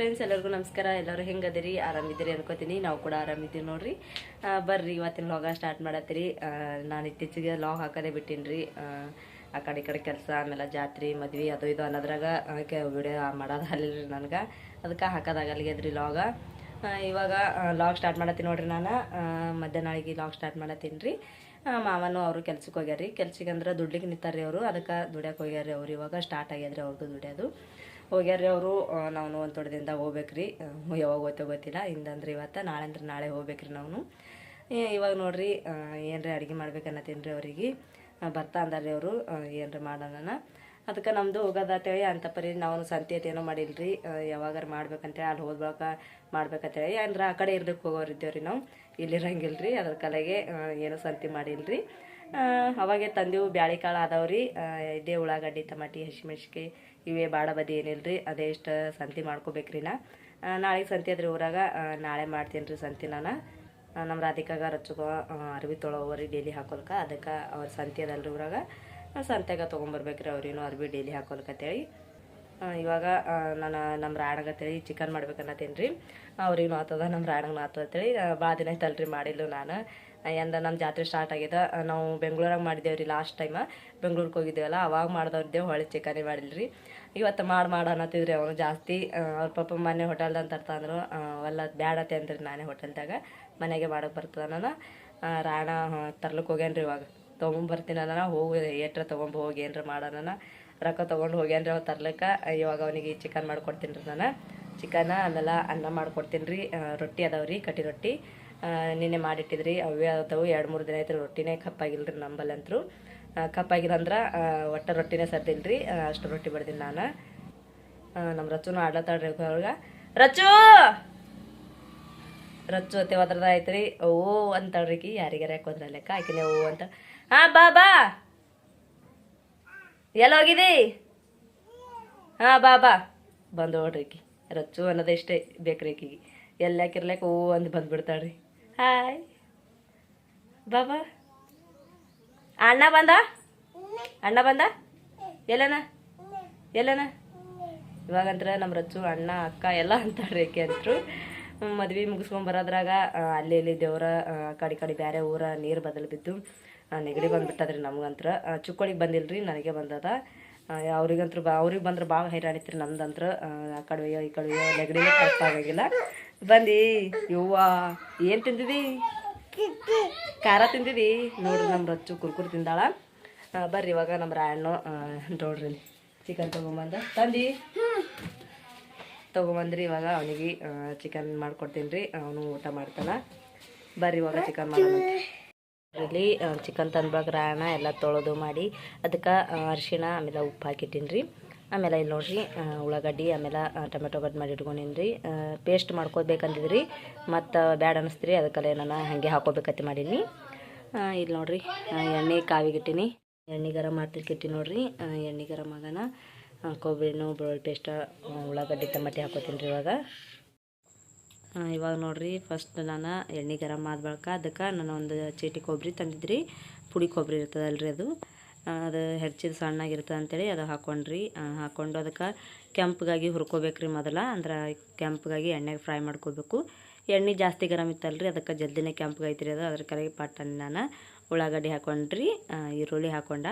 Friends ಎಲ್ಲರಿಗೂ ನಮಸ್ಕಾರ. ಎಲ್ಲರೂ ಹೆಂಗದಿರಿ? ಆರಾಮಿದ್ದೀರಿ ಅನ್ಕೋತೀನಿ. ನಾವು ಕೂಡ ಆರಾಮಿದ್ದೀವಿ ನೋಡ್ರಿ. ಬರ್ರಿ ಇವತ್ತಿನ ಲಾಗ ಸ್ಟಾರ್ಟ್ ಮಾಡತ್ತೀರಿ. ನಾನು ಇತ್ತೀಚೆಗೆ ಲಾಗ್ ಹಾಕೋದೇ ಬಿಟ್ಟಿನ್ರಿ. ಆ, ಕಡೆ ಕಡೆ ಕೆಲಸ ಆಮೇಲೆ ಜಾತ್ರೆ ಮದ್ವೆ ಅದು ಇದು ಅನ್ನೋದ್ರಾಗ ವಿಡಿಯೋ ಮಾಡೋದು ಅಲ್ಲಿರಿ ನನಗೆ. ಅದಕ್ಕೆ ಹಾಕೋದಾಗಲ್ಲಿಗೆದ್ರಿ ಲಾಗ ಆ, ಇವಾಗ ಲಾಗ್ ಸ್ಟಾರ್ಟ್ ಮಾಡತ್ತೀನಿ ನೋಡ್ರಿ ನಾನು. ಮಧ್ಯಾಹ್ನಳಿಗೆ ಲಾಗ್ ಸ್ಟಾರ್ಟ್ ಮಾಡತ್ತೀನಿ ರೀ ಮಾವನು ಅವರು ಕೆಲ್ಸಕ್ಕೆ ಹೋಗ್ಯಾರ ರೀ ಕೆಲ್ಸಕ್ಕೆ ಅಂದ್ರೆ ದುಡ್ಲಿಕ್ಕೆ ನಿಂತಾರ್ರಿ ಅವರು. ಅದಕ್ಕೆ ದುಡ್ಯಕ್ಕೆ ಹೋಗ್ಯಾರ ಅವ್ರು ಇವಾಗ. ಸ್ಟಾರ್ಟ್ ಆಗ್ಯದ್ರಿ ಅವ್ರದ್ದು ದುಡಿಯೋದು. ಹೋಗ್ಯಾರ್ರಿ ಅವರು ನಾವು ಒಂದು ತೋಟದಿಂದ ಹೋಗ್ಬೇಕ್ರಿ. ಯಾವಾಗ ಹೋಗ್ತೋ ಗೊತ್ತಿಲ್ಲ. ಹಿಂದಂದ್ರೆ ಇವತ್ತು ನಾಳೆ ಅಂದ್ರೆ ನಾಳೆ ಹೋಗ್ಬೇಕ್ರಿ ನಾವು ಇವಾಗ ನೋಡ್ರಿ ಏನರೇ ಅಡುಗೆ ಮಾಡ್ಬೇಕನ್ನತ್ತೀನಿ ರೀ ಅವರಿಗೆ ಬರ್ತಾ ಅಂದಾರ್ರಿ ಅವರು ಏನ್ರಿ ಮಾಡೋಣ ಅದಕ್ಕೆ ನಮ್ಮದು ಹೋಗೋದತ್ತೇಳಿ ಅಂತ ಪರಿ ನಾವು ಸಂತೆ ಏನೋ ಮಾಡಿಲ್ರಿ. ಯಾವಾಗಾರು ಮಾಡ್ಬೇಕಂತೇಳಿ ಅಲ್ಲಿ ಹೋದ್ಬಳಕ ಮಾಡ್ಬೇಕಂತೇಳಿ. ಅಂದ್ರೆ ಆ ಕಡೆ ಇರ್ಲಿಕ್ಕೆ ಹೋಗೋರು ಇದ್ದೇವ್ರಿ ನಾವು. ಇಲ್ಲಿ ಇರಂಗಿಲ್ರಿ ಅದ್ರ ಕಲೆಗೆ ಏನೋ ಸಂತೆ ಮಾಡಿಲ್ರಿ. ಅವಾಗೆ ತಂದೆವು ಬ್ಯಾಳಿ ಕಾಳು ಅದಾವ್ರಿ. ಇದೇ ಉಳ್ಳಾಗಡ್ಡಿ, ಟಮಾಟಿ ಹಸಿಮೆಣ್ಸಿಕಾಯಿ ಇವೇ ಬಾಡ ಬದಿ ರೀ ಅದೇ ಇಷ್ಟು ಸಂತಿ ಮಾಡ್ಕೋಬೇಕ್ರಿ ನಾ. ನಾಳೆಗೆ ಸಂತೆ ಅದ್ರಿ ಊರಾಗ ನಾಳೆ ಮಾಡ್ತೀನಿ ರೀ ಸಂತೆ ನಾನು. ನಮ್ಮ ರಾಧಿಕಾಗ ರಚ್ಚುಗ ಅರ್ವಿ ತೊಳೋವರಿ ಡೈಲಿ ಹಾಕೋಲ್ಕ, ಅದಕ್ಕೆ ಅವ್ರ ಸಂತೆ ಅದಲ್ರಿ ಊರಾಗ. ಸಂತೆಗೆ ತೊಗೊಂಬರ್ಬೇಕ್ರಿ ಅವ್ರೇನು ಅರ್ವಿ ಡೇಲಿ ಹಾಕೋಲ್ಕತ್ತೇಳಿ ಇವಾಗ ನಾನು ನಮ್ಮ ತಿಳಿ ಚಿಕನ್ ಮಾಡ್ಬೇಕನ್ನತ್ತೀನಿ ರೀ. ಅವ್ರಿಗೆ ಮಾತದ ನಮ್ಮ ರಾಣಗನ ಮಾತದ ಅಂತೇಳಿ ಭಾಳ ದಿನ ಆಯ್ತಲ್ರಿ ಮಾಡಿಲ್ಲ ನಾನು. ಎಂದ ನಮ್ಮ ಜಾತ್ರೆ ಸ್ಟಾರ್ಟ್ ಆಗ್ಯದ. ನಾವು ಬೆಂಗಳೂರಾಗ ಮಾಡಿದ್ದೇವೆ ರೀ ಲಾಸ್ಟ್ ಟೈಮ ಬೆಂಗ್ಳೂರಿಗೆ ಹೋಗಿದ್ದೇವಲ್ಲ, ಅವಾಗ ಮಾಡ್ದವ್ರಿದ್ದೇವೆ ಹೊಳೆ ಚಿಕನೇ ಮಾಡಿಲ್ರಿ. ಇವತ್ತು ಮಾಡಿ, ಮಾಡ ಅನ್ನತ್ತಿದ್ರಿ ಅವನು ಜಾಸ್ತಿ. ಅವ್ರ ಪಾಪ ಮನೆ ಹೋಟೆಲ್ದಾಗ ತರ್ತಂದ್ರು ಅವೆಲ್ಲ ಬ್ಯಾಡತ್ತೆ ಅಂದ್ರಿ ನಾನೇ ಹೋಟೆಲ್ದಾಗ. ಮನೆಗೆ ಮಾಡೋಕೆ ಬರ್ತದ ನಾನು ರಾಣ ತರ್ಲಕ್ಕೆ ಹೋಗ್ಯಾನ್ರಿ ಇವಾಗ. ತೊಗೊಂಬರ್ತೀನಿ ಅನ್ನ ಹೋಗಿ ಏಟ್ರ ತೊಗೊಂಬ ಹೋಗಿ ಏನಾರ ಮಾಡೋಣ ರೊಕ್ಕ ತೊಗೊಂಡು ಹೋಗ್ಯಾನ್ರಿ ಅವ ತರ್ಲಿಕ್ಕೆ ಇವಾಗ ಅವನಿಗೆ ಚಿಕನ್ ಮಾಡ್ಕೊಡ್ತೀನಿ ರೀ ನಾನು. ಚಿಕನ ಆಮೇಲೆ ಅನ್ನ ಮಾಡ್ಕೊಡ್ತೀನಿ ರೀ. ರೊಟ್ಟಿ ಅದಾವ್ರಿ ಕಟ್ಟಿ ರೊಟ್ಟಿ. ನಿನ್ನೆ ಮಾಡಿಟ್ಟಿದ್ರಿ, ಅವೇ ಅದಾವು. ಎರಡು ಮೂರು ದಿನ ಆಯ್ತು ರೊಟ್ಟಿನೇ ಕಪ್ಪಾಗಿಲ್ರಿ ಕಪ್ಪಾಗಿಲ್ಲ ಅಂದ್ರೆ ಒಟ್ಟ ರೊಟ್ಟಿನೇ ಸರ್ದಿಲ್ಲ ರೀ. ಅಷ್ಟು ರೊಟ್ಟಿ ಬಡ್ದೀನಿ ನಾನು. ನಮ್ಮ ರಚುನು ಆಡ್ಲತ್ತಾಳ್ರಿ ಅವ್ರಿಗೆ ರಚು ರಚ್ಚು ಅತ್ತೆ ಹೋದ್ರದ ಆಯ್ತು ರೀ. ಓ, ಅಂತಾಳ್ರಿ ಯಾರಿಗಾರ ಯಾಕೆ ಲೆಕ್ಕ ಆಕಿನೇ ಓ ಅಂತ. ಹಾ, ಬಾ ಬಾ! ಎಲ್ಲ ಹೋಗಿದಿ ಹಾ, ಬಾ ಬಾ. ಬಂದು ನೋಡ್ರಿ ರಚ್ಚು ಅನ್ನೋದೇ ಇಷ್ಟೇ ಬೇಕ್ರಿ ಆಕಿಗೆ ಎಲ್ಲಾಕಿರ್ಲಕ್ಕ ಓ ಅಂದು ಬಂದ್ಬಿಡ್ತಾಳ್ರಿ. ಹಾಯ್. ಬಾಬಾ ಅಣ್ಣ ಬಂದ? ಅಣ್ಣ ಬಂದ? ಎಲ್ಲನ? ಎಲ್ಲನ? ಇವಾಗಂತ್ರ ನಮ್ಮ ರಚ್ಚು ಅಣ್ಣ, ಅಕ್ಕ ಎಲ್ಲ ಅಂತಾಳ್ರಿ ಆಕೆ ಅಂತರು. ಮದ್ವೆ ಮುಗಿಸ್ಕೊಂಡ್ ಬರೋದ್ರಾಗ ಆ, ಅಲ್ಲಿ ಇಲ್ಲಿ ದೇವ್ರ ಕಡೆ ಕಡೆ ಬೇರೆ ಊರ ನೀರು ಬದಲು ಬಿದ್ದು ನೆಗಡಿ ಬಂದ್ಬಿಟ್ಟದ್ರಿ ನಮ್ಗಂತ್ರ. ಚುಕ್ಕೊಳಿಗೆ ಬಂದಿಲ್ರಿ ನನಗೆ ಬಂದದ. ಅವ್ರಿಗಂತೂ ಅವ್ರಿಗಂತ್ರ ಬಾ ಅವ್ರಿಗೆ ಬಂದ್ರೆ ಭಾಳ ಹೈರಾಣಿತ್ರಿ ನಮ್ದಂತ್ರ ಆ, ಆ ಕಡೆ ಒಯ್ಯೋ ಈ ಕಡೆ ನೆಗಡಿ ಕಷ್ಟ ಆಗಂಗಿಲ್ಲ. ಬಂದಿ ಯವ್ವ ಏನು ತಿಂದಿದಿ? ಖಾರ ತಿಂದಿದಿ? ನೋಡ್ರಿ ನಮ್ಮ ರಚ್ಚು ಕುರ್ಕುರು ತಿಂದಾಳ. ಬರ್ರಿ ಇವಾಗ ನಮ್ಮ ರಾಯಣ್ಣು ನೋಡ್ರಿ ಚಿಕನ್ ತೊಗೊಂಬಂದ. ತಂದಿ? ತೊಗೊಂಬಂದ್ರಿ ಇವಾಗ ಅವನಿಗೆ ಚಿಕನ್ ಮಾಡ್ಕೊಡ್ತೀನಿ ರೀ ಅವನು ಊಟ ಮಾಡ್ತಾನ. ಬರ್ರಿ ಇವಾಗ ಚಿಕನ್ ಮಾಡೋಣ ಇಲ್ಲಿ ಚಿಕನ್ ತಂದ್ಬಾಗ ರಾಯಣ ಎಲ್ಲ ತೊಳೆದು ಮಾಡಿ ಅದಕ್ಕೆ ಅರಿಶಿಣ ಆಮೇಲೆ ಉಪ್ಪು ಹಾಕಿಟ್ಟಿನಿ ರೀ ಆಮೇಲೆ ಇಲ್ಲಿ ನೋಡ್ರಿ ಉಳ್ಳಾಗಡ್ಡಿ ಆಮೇಲೆ ಟೊಮೆಟೊ ಕಟ್ ಮಾಡಿ ಇಟ್ಕೊಂಡಿನಿ ರೀ ಪೇಸ್ಟ್ ಮಾಡ್ಕೋಬೇಕಂದಿದ್ರಿ ಮತ್ತು ಬ್ಯಾಡ ಅನ್ನಿಸ್ತೀರಿ ಅದಕ್ಕೆಲ್ಲ ನಾನು ಹಾಗೆ ಹಾಕೋಬೇಕತ್ತಿ ಮಾಡೀನಿ. ಇಲ್ಲಿ ನೋಡ್ರಿ ಎಣ್ಣೆ ಕಾವಿಗಿಟ್ಟಿನಿ ಎಣ್ಣೆ ಗರಂ ಮಾಡ್ತಿರ್ಕಿಟ್ಟಿ ನೋಡ್ರಿ ಎಣ್ಣೆ ಗರಂ ಆಗನ ಕೊಬ್ಬರಿನೂ, ಬೆಳ್ಳುಳ್ಳಿ ಪೇಸ್ಟ ಉಳ್ಳಾಗಡ್ಡಿ, ಟಮಾಟಿ ಹಾಕೋತೀನಿ ರೀ ಇವಾಗ. ಇವಾಗ ನೋಡಿರಿ ಫಸ್ಟ್ ನಾನು ಎಣ್ಣೆ ಗರಮ್ ಆದ ಬಳಿಕ ಅದಕ್ಕೆ ನಾನು ಒಂದು ಚೀಟಿ ಕೊಬ್ಬರಿ ತಂದಿದ್ರಿ. ಪುಡಿ ಕೊಬ್ಬರಿ ರೀ ಅದು. ಅದು ಹೆಚ್ಚಿದ ಸಣ್ಣಾಗಿರ್ತದೆ ಅಂತೇಳಿ ಅದು ಹಾಕೊಂಡ್ರಿ. ಹಾಕೊಂಡು ಅದಕ್ಕೆ ಕೆಂಪಗಾಗಿ ಹುರ್ಕೋಬೇಕ್ರಿ ಮೊದಲ. ಅಂದ್ರೆ ಕೆಂಪಗಾಗಿ ಎಣ್ಣೆಗೆ ಫ್ರೈ ಮಾಡ್ಕೋಬೇಕು. ಎಣ್ಣೆ ಜಾಸ್ತಿ ಗರಂ ಇತ್ತಲ್ರಿ, ಅದಕ್ಕೆ ಜಲ್ದಿನೇ ಕೆಂಪಗೈತ್ರಿ ಅದು. ಅದ್ರ ಕಡೆಗೆ ಪಟ್ಟನ್ ನಾನು ಉಳ್ಳಾಗಡ್ಡಿ ಹಾಕೊಂಡ್ರಿ ಈರುಳ್ಳಿ ಹಾಕೊಂಡ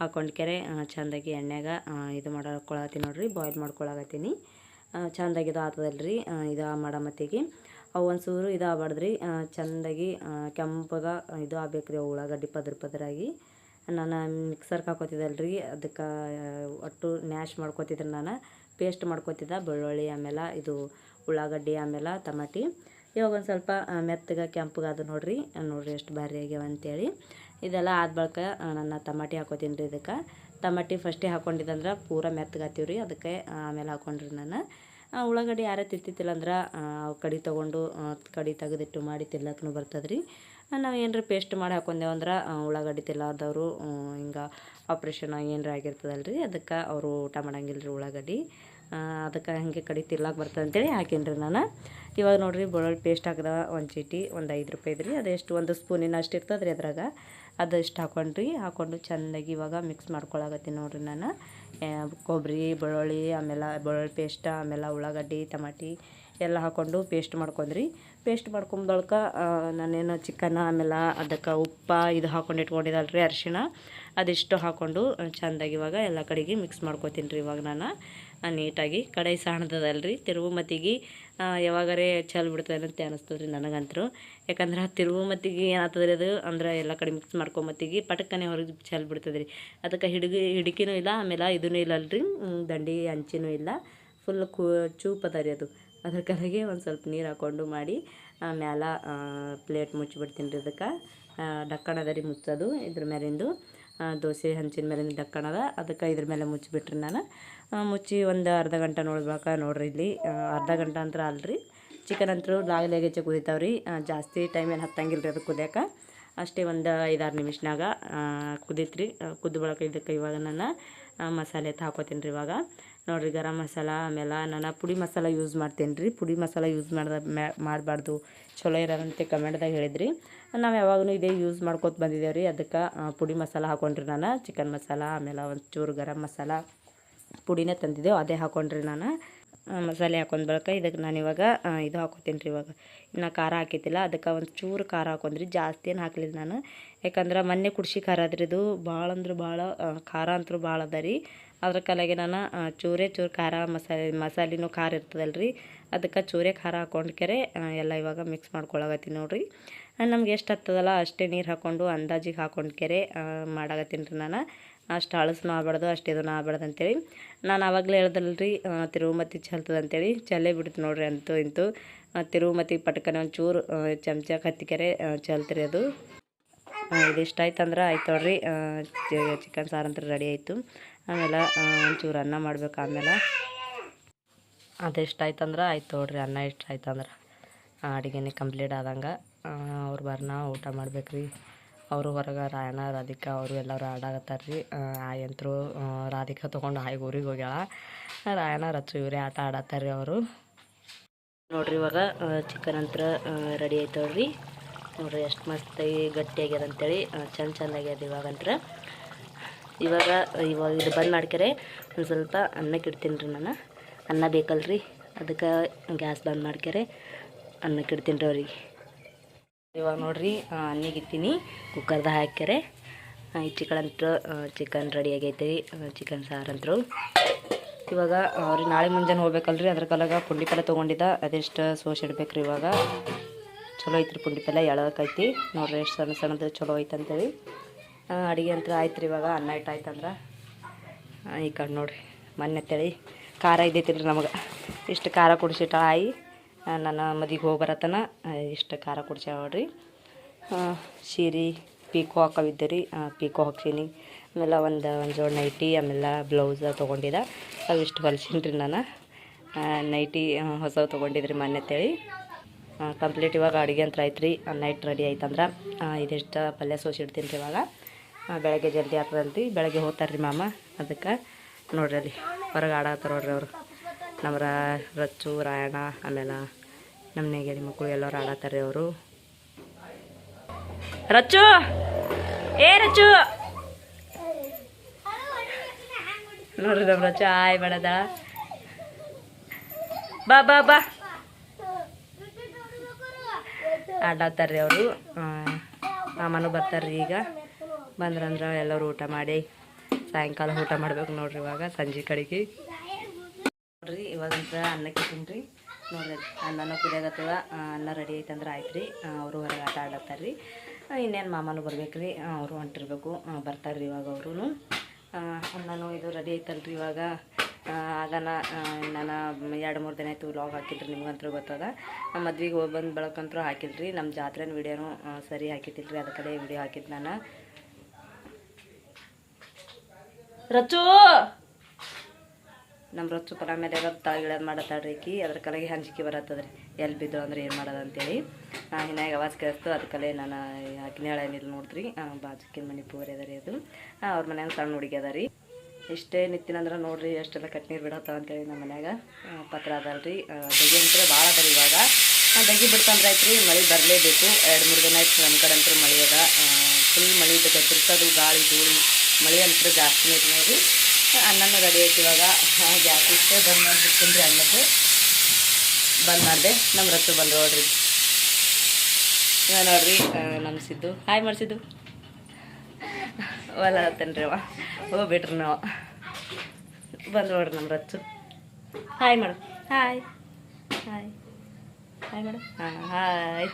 ಹಾಕೊಂಡು ಕೆರೆ ಚೆಂದಾಗಿ ಎಣ್ಣೆಗೆ ಇದು ಮಾಡ್ಕೊಳತ್ತೀನಿ ನೋಡಿರಿ ಬಾಯ್ಲ್ ಮಾಡ್ಕೊಳಕತ್ತೀನಿ. ಚೆಂದಾಗಿ ಇದು ಆತದಲ್ರಿ ಇದು ಮಾಡೋ ಮತ್ತಿಗೆ ಅವು ಸೂರು ಇದು ಆಗ್ಬಾರ್ದ್ರಿ ಚೆಂದಾಗಿ ಕೆಂಪಗೆ ಕೆಂಪಗ ಇದು ಆಗ್ಬೇಕ್ರಿ ರೀ ಉಳ್ಳಾಗಡ್ಡಿ ಪದ್ರ ಪದರಾಗಿ. ನಾನು ಮಿಕ್ಸರ್ಗೆ ಹಾಕೋತಿದ್ದಲ್ರಿ, ಅದಕ್ಕೆ, ಒಟ್ಟು ನ್ಯಾಶ್ ಮಾಡ್ಕೋತಿದ್ರೆ ನಾನು. ಪೇಸ್ಟ್ ಮಾಡ್ಕೊತಿದ್ದೆ ಬೆಳ್ಳುಳ್ಳಿ, ಆಮೇಲೆ ಇದು ಉಳ್ಳಾಗಡ್ಡಿ, ಆಮೇಲೆ ಟಮಾಟಿ. ಇವಾಗ ಒಂದು ಸ್ವಲ್ಪ ಮೆತ್ತಗೆ ಕೆಂಪಗಾದ ಅದು ನೋಡಿರಿ, ನೋಡ್ರಿ ಎಷ್ಟು ಭಾರಿ ಆಗ್ಯಾವ ಅಂತೇಳಿ. ಇದೆಲ್ಲ ಆದ ಬಳಿಕ ನನ್ನ ತಮಾಟಿ ಹಾಕೋತೀನಿ ರೀ ಇದಕ್ಕೆ. ತಮಾಟಿ ಫಸ್ಟೇ ಹಾಕೊಂಡಿದ್ದಂದ್ರೆ ಪೂರ ಮೆತ್ತಗಾತೀವಿ ರೀ, ಅದಕ್ಕೆ ಆಮೇಲೆ ಹಾಕೊಂಡ್ರಿ ನಾನು. ಉಳ್ಳಾಗಡ್ಡಿ ಯಾರೇ ತಿಂತಿತ್ತಿಲ್ಲ ಅಂದ್ರೆ ಕಡಿ ತೊಗೊಂಡು ಕಡಿ ತೆಗೆದಿಟ್ಟು ಮಾಡಿ ತಿಲ್ಲಕ್ಕೂ ಬರ್ತದೆ ರೀ. ನಾವು ಏನಾರ ಪೇಸ್ಟ್ ಮಾಡಿ ಹಾಕೊಂಡೇವು ಅಂದ್ರೆ ಉಳ್ಳಾಗಡ್ಡಿ ತಿಲ್ಲದವರು ಹಿಂಗೆ ಆಪ್ರೇಷನ್ ಏನರ ಆಗಿರ್ತದಲ್ಲ ರೀ, ಅದಕ್ಕೆ ಅವರು ಊಟ ಮಾಡಂಗಿಲ್ಲ ರೀ ಉಳ್ಳಾಗಡ್ಡಿ. ಅದಕ್ಕೆ ಹಾಗೆ ಕಡಿ ತಿಲ್ಲಕ್ಕೆ ಬರ್ತದೆ ಅಂತೇಳಿ ಹಾಕೀನಿ ರೀ ನಾನು. ಇವಾಗ ನೋಡಿರಿ, ಬೆಳ್ಳುಳ್ಳಿ ಪೇಸ್ಟ್ ಹಾಕಿದ ಒಂದು ಚೀಟಿ, ಒಂದು ಐದು ರೂಪಾಯಿದು ರೀ, ಅದೆಷ್ಟು, ಒಂದು ಸ್ಪೂನಿನ ಅಷ್ಟು ಇರ್ತದೆ ಅದ್ರಾಗ. ಅದು ಇಷ್ಟು ಹಾಕೊಂಡ್ರಿ? ಹಾಕೊಂಡು ಚೆಂದಾಗಿ ಇವಾಗ ಮಿಕ್ಸ್ ಮಾಡ್ಕೊಳಕತ್ತೀನಿ ನೋಡ್ರಿ ನಾನು. ಕೊಬ್ಬರಿ, ಬೆಳ್ಳುಳ್ಳಿ, ಆಮೇಲೆ ಬೆಳ್ಳುಳ್ಳಿ ಪೇಸ್ಟ್ ಆಮೇಲೆ ಉಳ್ಳಾಗಡ್ಡಿ, ಟಮಾಟಿ ಎಲ್ಲ ಹಾಕ್ಕೊಂಡು ಪೇಸ್ಟ್ ಮಾಡ್ಕೊಂಡ್ರಿ. ಪೇಸ್ಟ್ ಮಾಡ್ಕೊಂಬಳ್ಕ ಬಳಿಕ ನಾನೇನು ಚಿಕನ್ ಆಮೇಲೆ ಅದಕ್ಕೆ ಉಪ್ಪ ಇದು ಹಾಕೊಂಡು ಇಟ್ಕೊಂಡಿದ್ದಲ್ಲ ರೀ ಅರಿಶಿಣ ಅದಿಷ್ಟು ಹಾಕ್ಕೊಂಡು ಚೆಂದಾಗಿ ಇವಾಗ ಎಲ್ಲ ಕಡೆಗೆ ಮಿಕ್ಸ್ ಮಾಡ್ಕೊತೀನಿ ರೀ ಇವಾಗ ನಾನು. ನೀಟಾಗಿ ಕಡಾಯಿ ಸಾಣದದಲ್ರಿ ತಿರುವು ಮತ್ತಿಗೆ ಯಾವಾಗರೇ ಚಲ್ ಬಿಡ್ತದಂತೆ ಅಂತ ಅನಿಸ್ತದೆ ರೀ ನನಗಂತರೂ. ಯಾಕಂದ್ರೆ ತಿರುವು ಮತ್ತಿಗೆ ಏನಾಗ್ತದ್ರಿ ಅದು? ಅಂದ್ರೆ ಎಲ್ಲ ಕಡೆ ಮಿಕ್ಸ್ ಮಾಡ್ಕೊಂಬತ್ತಿಗೆ ಪಟಕ್ಕನೆ ಹೊರಗೆ ಚಲ್ ರೀ ಅದಕ್ಕೆ ಹಿಡಿಗಿ ಹಿಡಿಕಿನೂ ಇಲ್ಲ ಆಮೇಲೆ ಇದೂ ಇಲ್ಲ ಅಲ್ರಿ ದಂಡಿ ಅಂಚಿನೂ ಇಲ್ಲ. ಫುಲ್ ಕೂ ಚೂಪ್ ಅದ ರೀ ಅದು. ಅದ್ರ ಕಡೆಗೆ ಒಂದು ಸ್ವಲ್ಪ ನೀರು ಹಾಕ್ಕೊಂಡು ಮಾಡಿ ಮ್ಯಾಲ ಪ್ಲೇಟ್ ಮುಚ್ಚಿಬಿಡ್ತೀನಿ ರೀ ಅದಕ್ಕೆ. ಡಕ್ಕಣ ಅದ ರೀ ಮುಚ್ಚೋದು ಇದ್ರ ಮೇಲಿಂದು ಆ, ದೋಸೆ ಹಂಚಿನ ಮೇಲೆ ದಕ್ಕಣದ ಅದ ಅದಕ್ಕೆ ಇದ್ರ ಮೇಲೆ ಮುಚ್ಚಿಬಿಟ್ರಿ ನಾನು. ಮುಚ್ಚಿ ಒಂದು ಅರ್ಧ ಗಂಟೆ ನೋಡ್ಬೇಕು ನೋಡ್ರಿ ಇಲ್ಲಿ. ಅರ್ಧ ಗಂಟೆ ಅಂತ ಅಲ್ರಿ. ಚಿಕನ್ ಅಂತೂ ಲಾಗ್ ಲೇಗೆಚ್ಚೆ ಕುದಿತಾವೆ ರೀ ಜಾಸ್ತಿ ಟೈಮ್ ಏನು ಹತ್ತಂಗಿಲ್ಲ ರೀ ಅದು ಕುದಿಯೋಕೆ. ಅಷ್ಟೇ ಒಂದು ಐದಾರು ನಿಮಿಷನಾಗ ಕುದೀತ್ರಿ. ಕುದ್ದು ಬಳಕ ಇದಕ್ಕೆ ಇವಾಗ ನಾನು ಮಸಾಲೆ ಹಾಕೋತೀನಿ ರೀ ಇವಾಗ. ನೋಡಿರಿ ಗರಂ ಮಸಾಲ, ಆಮೇಲೆ ನಾನು ಪುಡಿ ಮಸಾಲ ಯೂಸ್ ಮಾಡ್ತೇನೆ ರೀ ಪುಡಿ ಮಸಾಲ ಯೂಸ್ ಮಾಡ್ದ ಮಾಡಬಾರ್ದು. ಚಲೋ ಇರೋದಂತೆ ಕಮೆಂಟ್ದಾಗ ಹೇಳಿದ್ರಿ. ನಾವು ಯಾವಾಗಲೂ ಇದೇ ಯೂಸ್ ಮಾಡ್ಕೊತ ಬಂದಿದ್ದೇವೆ ರೀ ಅದಕ್ಕೆ ಪುಡಿ ಮಸಾಲ ಹಾಕೊಂಡ್ರಿ ನಾನು. ಚಿಕನ್ ಮಸಾಲ, ಆಮೇಲೆ ಒಂದು ಚೂರು ಗರಂ ಮಸಾಲ ಪುಡಿನೇ ತಂದಿದ್ದೆವು. ಅದೇ ಹಾಕೊಂಡ್ರಿ ನಾನು. ಮಸಾಲೆ ಹಾಕೊಂಡ್ ಬಳಿಕ ಇದಕ್ಕೆ ನಾನು ಇವಾಗ ಇದು ಹಾಕೋತೀನಿ ರೀ ಇವಾಗ. ಇನ್ನು ಖಾರ ಹಾಕಿತಿಲ್ಲ. ಅದಕ್ಕೆ ಒಂದು ಚೂರು ಖಾರ ಹಾಕೊಂಡ್ರಿ. ಜಾಸ್ತಿ ಏನು ಹಾಕಲಿಲ್ಲ ನಾನು. ಯಾಕಂದ್ರೆ ಮೊನ್ನೆ ಕುಡ್ಸಿ ಖಾರ ಅದ್ರಿ ಇದು ಭಾಳ ಅಂದ್ರೆ ಭಾಳ ಖಾರ ಅಂತೂ ಭಾಳ ಅದ ರೀ. ಅದ್ರ ಕಲೆಗೆ ನಾನು ಚೂರೇ ಚೂರು ಖಾರ ಮಸಾಲೆ ಮಸಾಲಿನೂ ಖಾರ ಇರ್ತದಲ್ಲ ರೀ ಅದಕ್ಕೆ ಚೂರೇ ಖಾರ ಹಾಕೊಂಡ್ಕೆರೆ ಎಲ್ಲ ಇವಾಗ ಮಿಕ್ಸ್ ಮಾಡ್ಕೊಳಗತ್ತೀನಿ ನೋಡಿರಿ. ನಮ್ಗೆ ಎಷ್ಟು ಹತ್ತದಲ್ಲ ಅಷ್ಟೇ ನೀರು ಹಾಕ್ಕೊಂಡು ಅಂದಾಜಿಗೆ ಹಾಕೊಂಡ್ಕೆರೆ ಮಾಡಾಕತ್ತೀನಿ ರೀ ನಾನು. ಅಷ್ಟು ಹಳಸ್ನು ಆಗ್ಬಾರ್ದು ಅಷ್ಟು ಇದನ್ನು ಆಗ್ಬಾರ್ದು ಅಂತೇಳಿ. ನಾನು ಆವಾಗಲೇ ಹೇಳ್ದಲ್ರಿ ರೀ ಚಲ್ತದ ಅಂತೇಳಿ. ಚಲ್ಲೇ ಬಿಡ್ತು ನೋಡ್ರಿ ಅಂತೂ ಇಂತು. ಆ, ಪಟ್ಕನೆ ಒಂಚೂರು ಚಮಚ ಕತ್ತಿಕೆರೆ ಚಲ್ತ್ರಿ ಅದು. ಇದು ಇಷ್ಟ ಆಯ್ತು ಅಂದ್ರೆ ಆಯ್ತು ನೋಡ್ರಿ ಚಿಕನ್ ಸಾರು ಅಂತ ರೆಡಿ ಆಯಿತು. ಆಮೇಲೆ ಒಂಚೂರು ಅನ್ನ ಮಾಡ್ಬೇಕು ಆಮೇಲೆ ಅದೆಷ್ಟು ಆಯ್ತು ನೋಡ್ರಿ ಅನ್ನ ಇಷ್ಟ ಆಯ್ತು ಅಂದ್ರೆ ಅಡುಗೆನೇ ಕಂಪ್ಲೀಟ್ ಆದಂಗೆ. ಅವ್ರು ಬರ್ನ ಊಟ ಮಾಡ್ಬೇಕು ರೀ ಅವರು ಹೊರಗೆ ರಾಯಣ್ಣ, ರಾಧಿಕಾ, ಅವರು ಎಲ್ಲರೂ ಆಡಾಕತ್ತಾರ ರೀ ಆಯಂತರು ರಾಧಿಕಾ ತೊಗೊಂಡು ಆಯ್ ಊರಿಗೆ ಹೋಗ್ಯಾಳ. ರಾಯಣ್ಣ ರಚು ಇವರೇ ಆಟ ಆಡತ್ತಾರ ರೀ ಅವರು. ನೋಡ್ರಿ ಇವಾಗ ಚಿಕನ್ ಅಂತ ರೆಡಿ ಆಯ್ತು ನೋಡ್ರಿ ಎಷ್ಟು ಮಸ್ತ್ ಗಟ್ಟಿ ಆಗ್ಯದ ಅಂತೇಳಿ ಚಂದ ಚಂದ ಆಗ್ಯದ ಇವಾಗಂತ್ರ. ಇವಾಗ ಇವಾಗ ಇದು ಬಂದ್ ಮಾಡ್ಕ್ಯಾರೆ ಒಂದು ಸ್ವಲ್ಪ ಅನ್ನಕ್ಕೆ ಇಡ್ತೀನಿ ರೀ ನಾನು. ಅನ್ನ ಬೇಕಲ್ರಿ, ಅದಕ್ಕೆ ಗ್ಯಾಸ್ ಬಂದ್ ಮಾಡ್ಕ್ಯಾರೆ ಅನ್ನಕ್ಕೆ ಇಡ್ತೀನಿ ರೀ ಅವ್ರಿಗೆ. ಇವಾಗ ನೋಡ್ರಿ ಇಟ್ಟೀನಿ ಕುಕ್ಕರ್ದಾಗ ಹಾಕ್ಯಾರೆ ಈ ಚಿಕನ್ ಅಂತ ಚಿಕನ್ ರೆಡಿ ಆಗೈತೆ ಚಿಕನ್ ಸಾರು ಅಂತರು. ಇವಾಗ ಅವ್ರಿಗೆ ನಾಳೆ ಮುಂಜಾನೆ ಹೋಗ್ಬೇಕಲ್ರಿ, ಅದ್ರ ಕಾಲಾಗ ಪುಂಡಿ ಪಲ್ಲೆ ತೊಗೊಂಡಿದ್ದ, ಅದೆಷ್ಟು ರೀ ಇವಾಗ. ಚಲೋ ಐತ್ರಿ ಪುಂಡಿ ಪಲ್ಲೆ ಎಳಕೈತಿ ನೋಡ್ರಿ ಎಷ್ಟು ಸಣ್ಣ ಸಣ್ಣದು ಚಲೋ ಐತಂತೇಳಿ. ಅಡುಗೆ ಅಂತ ಆಯ್ತು ರೀ ಇವಾಗ, ಅನ್ನ ಇಟ್ಟು ಆಯ್ತಂದ್ರೆ ಈ ಕಡೆ ನೋಡಿರಿ, ಮೊನ್ನೆ ತಳಿ ಖಾರ ಇದ್ದೈತಿಲ್ರಿ ನಮಗೆ. ಇಷ್ಟು ಖಾರ ಕುಡಿಸಿಟ್ಟ ಆಯಿ ನನ್ನ ಮದಿಗೆ ಹೋಗಿ ಬರತನ ಇಷ್ಟು ಖಾರ ಕುಡಿಸ್ಯಾಳ ನೋಡ್ರಿ. ಸೀರೆ, ಪೀಕೋ ಹಾಕವಿದ್ದೆ ರೀ ಪೀಕೋ ಹಾಕ್ಸೀನಿ. ಆಮೇಲೆ ಒಂದು ಒಂದು ಜೋಡಿ ನೈಟಿ, ಆಮೇಲೆ ಬ್ಲೌಸ್ ತೊಗೊಂಡಿದ್ದ. ಅವಿಷ್ಟು ಹೊಲ್ಸೀನಿ ರೀ ನಾನು. ನೈಟಿ ಹೊಸವು ತೊಗೊಂಡಿದ್ರಿ ಮೊನ್ನೆ ತೇಳಿ. ಕಂಪ್ಲೀಟ್ ಇವಾಗ ಅಡುಗೆ ಅಂತ ಆಯ್ತು ರೀ ನೈಟ್ ರೆಡಿ ಆಯ್ತಂದ್ರೆ. ಇದಿಷ್ಟು ಪಲ್ಯ ಸೋಸಿಡ್ತೀನಿ ರೀ ಇವಾಗ. ಬೆಳಗ್ಗೆ ಜಲ್ದಿ ಆಗ್ತದಂತ. ಬೆಳಗ್ಗೆ ಹೋಗ್ತಾರೆ ರೀ ಮಾಮ. ಅದಕ್ಕೆ ನೋಡ್ರಿ ಅಲ್ಲಿ ಹೊರಗೆ ಆಡತ್ತಾರ ನೋಡ್ರಿ ಅವರು. ನಮ್ಮ ರಚ್ಚು ರಾಯಣ ಆಮೇಲೆ ನಮ್ಮ ನೇಗೇರಿ ಮಕ್ಕಳು ಎಲ್ಲರೂ ಆಡತ್ತಾರೆ ಅವರು. ರಚ್ಚು! ಏ ರಚ್ಚು! ನೋಡ್ರಿ ನಮ್ಮ ರಚ್ಚು ಆಯ್ ಬೇಡದ ಬಾ ಬಾ ಬಾ. ಆಡತ್ತಾರ್ರಿ ಅವರು. ಮಾಮನು ಬರ್ತಾರ್ರಿ ಈಗ. ಬಂದ್ರಂದ್ರೆ ಎಲ್ಲರೂ ಊಟ ಮಾಡಿ ಸಾಯಂಕಾಲ ಊಟ ಮಾಡ್ಬೇಕು ನೋಡ್ರಿ ಇವಾಗ ಸಂಜೆ ಕಡೆಗೆ. ನೋಡ್ರಿ ಇವಾಗಂತ ಅನ್ನಕ್ಕೆ ತಿನ್ರಿ. ನೋಡ್ರಿ, ಅನ್ನನ ಕುದಿಯಾಗತ್ತದ ಅನ್ನ ರೆಡಿ ಐತಂದ್ರೆ ಆಯ್ತು ರೀ ಅವರು ಹೊರಗೆ ಆಟ ಆಡತ್ತಾರ ರೀ ಇನ್ನೇನು ಮಾಮನು ಬರ್ಬೇಕು ರೀ ಅವರು ಹೊಂಟಿರ್ಬೇಕು. ಬರ್ತಾರೆ ರೀ ಇವಾಗ ಅವರು ಅನ್ನನು ಇದು ರೆಡಿ ಐತಲ್ರಿ ಇವಾಗ. ಆಗನ ನಾನು ಎರಡು ಮೂರು ದಿನ ಆಯ್ತು ವ್ಲಾಗ್ ಹಾಕಿಲ್ರಿ ನಿಮ್ಗಂತೂ ಗೊತ್ತದ. ಮದ್ವೆಗೆ ಹೋಗಿ ಬಂದು ಬೆಳಕಂತೂ ಹಾಕಿಲ್ರಿ. ನಮ್ಮ ಜಾತ್ರೆನ ವಿಡಿಯೋನು ಸರಿ ಹಾಕಿದ್ದಿಲ್ರಿ ಅದ ಕಡೆ ವಿಡಿಯೋ ಹಾಕಿದ್ದು ನಾನು. ರಚ್ಚು! ನಮ್ಮ ರಚು ಪರ ಮೇಲೆ ತಾಗಿಳದು ಮಾಡತ್ತಾಳ್ರಿ ಈಕಿ. ಅದ್ರ ಕಲೆಗೆ ಹಂಚಿಕೆ ಬರತ್ತದ್ರಿ. ಎಲ್ಲಿ ಬಿದ್ದು ಅಂದ್ರೆ ಏನು ಮಾಡೋದು ಅಂತೇಳಿ ಹಿನ್ನಾಗ ಅವಾಜ್ ಕೇಳಿಸ್ತು. ಅದಕ್ಕಲ್ಲೇ ನಾನು ಆಕಿನ ಹೇಳೇನಿಲ್ಲ ನೋಡ್ರಿ ಬಾಜುಕಿನ ಮನೆ ಪೂರಿ ಅದ ರೀ ಅದು. ಅವ್ರ ಮನ್ಯಾಗ ಸಣ್ಣ ಹುಡುಗಿ ಅದ ರೀ. ಇಷ್ಟೇ ನಿತ್ತಿನಂದ್ರೆ ನೋಡ್ರಿ ಎಷ್ಟೆಲ್ಲ ಕಟ್ನೀರು ಬಿಡತ್ತಾವ ಅಂತೇಳಿ ನಮ್ಮ ಮನ್ಯಾಗ. ಪತ್ರ ಅದಲ್ರಿ. ದಗಿ ಅಂತ ಭಾಳ ಅದ ಇವಾಗ. ಬೆಗಿ ಬಿಡ್ತಂದ್ರೆ ಆಯ್ತು ಮಳೆ ಬರಲೇಬೇಕು. ಎರಡು ಮೂರು ದಿನ ಆಯ್ತು ನಮ್ಮ ಕಡೆ ಅಂತೂ ಮಳೆ ಅದ. ಫುಲ್ ಮಳೆ ಇದೆ ಗದ್ರಸೋದು ಗಾಳಿ, ಧೂಳು. ಮಳೆ ಅಂತೂ ಜಾಸ್ತಿ ಐತೆ ನೋಡಿರಿ ಅನ್ನನೂ ರೆಡಿ ಐತಿ ಇವಾಗ. ಗ್ಯಾಸ್ ಇಷ್ಟೇ ಬಂದ್ ಮಾಡಿಬಿಡ್ತೀನಿ ರೀ ಅನ್ನದ್ದು ಬಂದ್ ಮಾಡಿದೆ. ನಮ್ಮ ರತ್ತು ಬಂದು ನೋಡ್ರಿ. ನೋಡ್ರಿ ನಮ್ಮ ಸಿದ್ದು. ಹಾಯ್ ಮಾಡಿಸಿದ್ದು ಹೊಲ ರೀ ಅವ. ಹೋಗ್ಬಿಟ್ರಿ ನಾವು. ಬಂದು ನೋಡ್ರಿ ನಮ್ಮ ರಚ್ಚು. ಹಾಯ್ ಮಾಡು. ಹಾಯ್ ಹಾಯ್ ಹಾಯ್ ಮೇಡಮ್ ಹಾಂ ಹಾಯ್